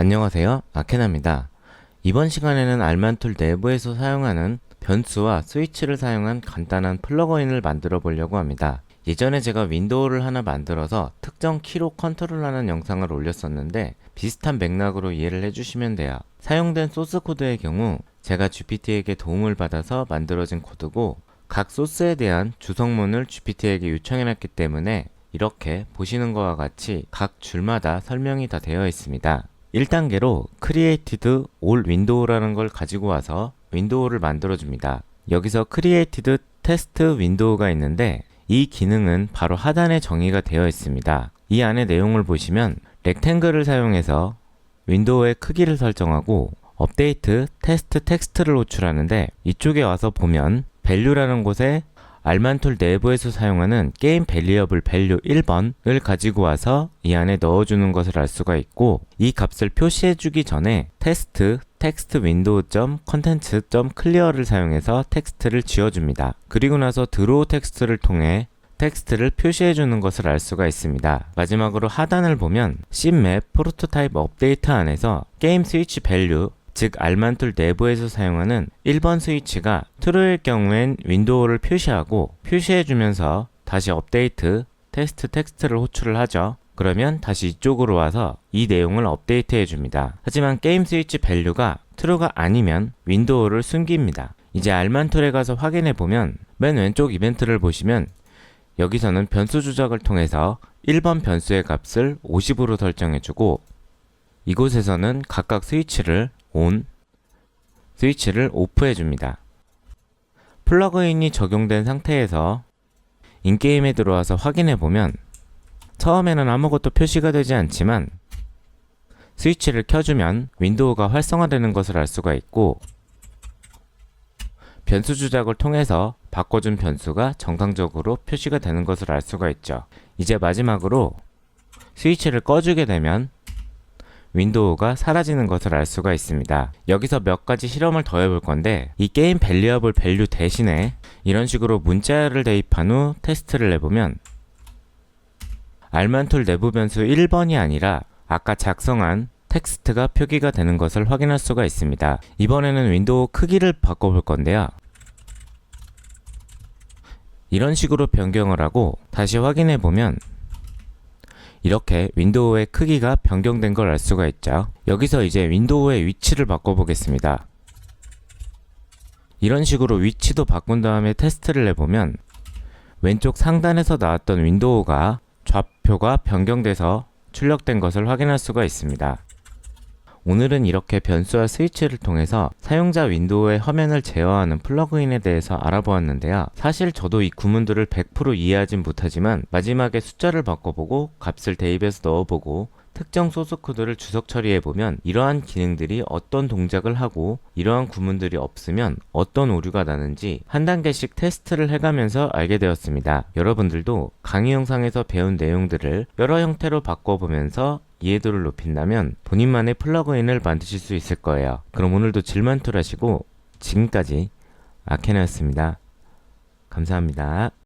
안녕하세요. 아케나입니다. 이번 시간에는 알만툴 내부에서 사용하는 변수와 스위치를 사용한 간단한 플러그인을 만들어 보려고 합니다. 예전에 제가 윈도우를 하나 만들어서 특정 키로 컨트롤하는 영상을 올렸었는데 비슷한 맥락으로 이해를 해주시면 돼요. 사용된 소스 코드의 경우 제가 GPT에게 도움을 받아서 만들어진 코드고 각 소스에 대한 주성문을 GPT에게 요청해놨기 때문에 이렇게 보시는 것과 같이 각 줄마다 설명이 다 되어 있습니다. 1단계로 created all window라는 걸 가지고 와서 윈도우를 만들어 줍니다. 여기서 created test window가 있는데 이 기능은 바로 하단에 정의가 되어 있습니다. 이 안에 내용을 보시면 렉탱글을 사용해서 윈도우의 크기를 설정하고 업데이트 테스트 텍스트를 호출하는데 이쪽에 와서 보면 value라는 곳에 알만툴 내부에서 사용하는 게임 밸리어블 밸류 1번을 가지고 와서 이 안에 넣어주는 것을 알 수가 있고 이 값을 표시해주기 전에 테스트 텍스트 윈도우 컨텐츠 클리어를 사용해서 텍스트를 지워줍니다. 그리고 나서 드로우 텍스트를 통해 텍스트를 표시해 주는 것을 알 수가 있습니다. 마지막으로 하단을 보면 씬맵 프로토타입 업데이트 안에서 게임 스위치 밸류 즉 알만툴 내부에서 사용하는 1번 스위치가 true일 경우엔 윈도우를 표시하고 표시해주면서 다시 업데이트 테스트 텍스트를 호출을 하죠. 그러면 다시 이쪽으로 와서 이 내용을 업데이트 해줍니다. 하지만 게임 스위치 밸류가 true가 아니면 윈도우를 숨깁니다. 이제 알만 툴에 가서 확인해 보면 맨 왼쪽 이벤트를 보시면 여기서는 변수 조작을 통해서 1번 변수의 값을 50으로 설정해주고 이곳에서는 각각 스위치를 ON, 스위치를 OFF 해줍니다. 플러그인이 적용된 상태에서 인게임에 들어와서 확인해 보면 처음에는 아무것도 표시가 되지 않지만 스위치를 켜주면 윈도우가 활성화되는 것을 알 수가 있고 변수 조작을 통해서 바꿔준 변수가 정상적으로 표시가 되는 것을 알 수가 있죠. 이제 마지막으로 스위치를 꺼주게 되면 윈도우가 사라지는 것을 알 수가 있습니다. 여기서 몇 가지 실험을 더 해볼 건데 이 게임 밸리어블 밸류 대신에 이런 식으로 문자를 대입한 후 테스트를 내보면 알만툴 내부 변수 1번이 아니라 아까 작성한 텍스트가 표기가 되는 것을 확인할 수가 있습니다. 이번에는 윈도우 크기를 바꿔볼 건데요. 이런 식으로 변경을 하고 다시 확인해 보면 이렇게 윈도우의 크기가 변경된 걸 알 수가 있죠. 여기서 이제 윈도우의 위치를 바꿔보겠습니다. 이런 식으로 위치도 바꾼 다음에 테스트를 해보면 왼쪽 상단에서 나왔던 윈도우가 좌표가 변경돼서 출력된 것을 확인할 수가 있습니다. 오늘은 이렇게 변수와 스위치를 통해서 사용자 윈도우의 화면을 제어하는 플러그인에 대해서 알아보았는데요. 사실 저도 이 구문들을 100% 이해하진 못하지만 마지막에 숫자를 바꿔보고 값을 대입해서 넣어보고 특정 소스 코드를 주석 처리해보면 이러한 기능들이 어떤 동작을 하고 이러한 구문들이 없으면 어떤 오류가 나는지 한 단계씩 테스트를 해가면서 알게 되었습니다. 여러분들도 강의 영상에서 배운 내용들을 여러 형태로 바꿔보면서 이해도를 높인다면 본인만의 플러그인을 만드실 수 있을 거예요. 그럼 오늘도 질문툴 하시고 지금까지 아케나였습니다. 감사합니다.